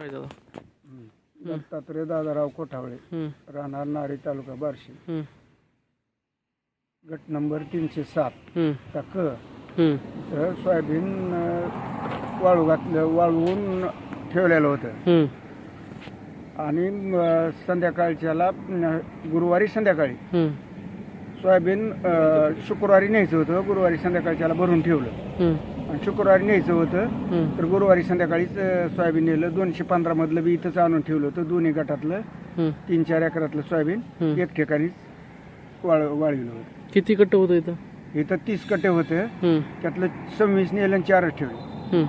काय दादा दत्तात्रय दादाराव कोठावळे राहणार नारी तालुका बार्शी. गट नंबर तीनशे सात. चा क. इथं सोयाबीन अं, वाळू घातलं वाळवून ठेवलेलं होतं. आणि अं, संध्याकाळच्याला अं, गुरुवारी संध्याकाळी. सोयाबीन अं, शुक्रवारी न्यायचं होतं गुरुवारी संध्याकाळच्याला भरून ठेवलं. आणि शुक्रवारी न्यायचं होतं. हम्म, तर गुरुवारी संध्याकाळीच अं, सोयाबीन नेलं. दोनशे पंधरा मधलं बी इथंच आणून ठेवलं होतं दोन्ही गटातलं. हम्म. तीन चार एकरातलं सोयाबीन. हम्म. एक ठिकाणीच वाळ वाळविलं होतं. किती कट्ट होतं इथं? इथं तीस कट्टे होते. हम्म, त्यातलं सव्वीस नेलं आणि चारच ठेवले. हम्म.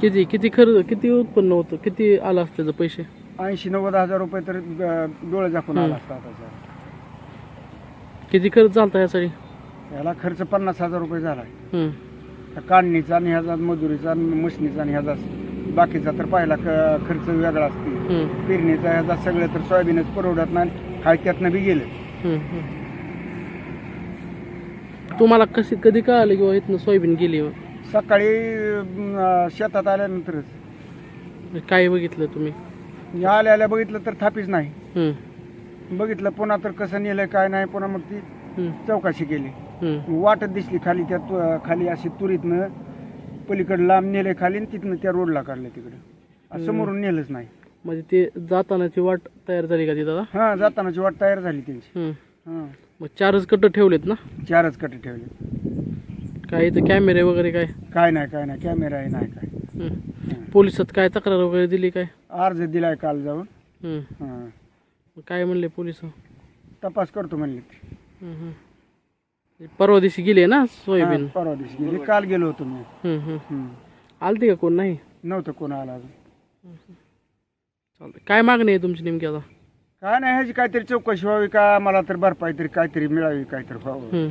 किती किती खर्च किती उत्पन्न होतं? किती आलं असतं त्याचं पैसे? ऐंशी नव्वद हजार रुपये तर अं, डोळे झाकून आला असता त्याचा किती खर्च झालता यासाठी? याला खर्च पन्नास हजार रुपये झाला. हम्म, त्या काढणीचा आणि ह्याचा मजुरीचा आणि मशनीचा आणि ह्याचा बाकीचा तर पहिला क- खर्च वेगळा असते. हम्म, पेरणीचा ह्याचा सगळं तर सोयाबीनच परवडत नाही हाय त्यातनं बी गेलं. हम्म, हम्म. तुम्हाला कशी कधी कळालं किंवा इथनं सोयाबीन गेली मग? सकाळी अं, शेतात आल्यानंतरच. काय बघितलं तुम्ही? मी आल्या आल्या बघितलं तर थापीच नाही. हम्म, बघितलं पुन्हा तर कसं नेलंय काय नाही पुन्हा मग ती हम्म, चौकशी केली. वाटत दिसली खाली त्या तु- खाली अशी तुरीतनं पलीकडे लांब नेले खाली आणि तिथनं त्या रोडला काढलं तिकडं. असं समोरून नेलंच नाही. म्हणजे ते जातानाची वाट तयार झाली का ती दादा? हा जातानाची वाट तयार झाली त्यांची. हम्म. हा. मग चारच कट्ट ठेवलेत ना? चारच कटे ठेवले काय इथं कॅमेरे वगैरे काय? काय नाही काय नाही कॅमेरा आहे नाही काय. हम्म. पोलिसात काय तक्रार वगैरे दिली काय? अर्ज दिलाय काल जाऊन. हम्म. हा. मग काय म्हणले पोलीस? तपास करतो म्हणले. परवा दिवशी गेले ना हा, सोयाबीन परवा दिवशी गेली. काल गेलो होतो मी. हम्म, हम्म. हम्म. आलती का कोण? नाही? नव्हतं कोण आला अजून. चालतंय. काय मागणी आहे तुमची नेमकी आता? काय नाही ह्याची काहीतरी चौकशी व्हावी का? मला तर भरपाई तरी काहीतरी मिळावी काहीतरी व्हावं. हम्म.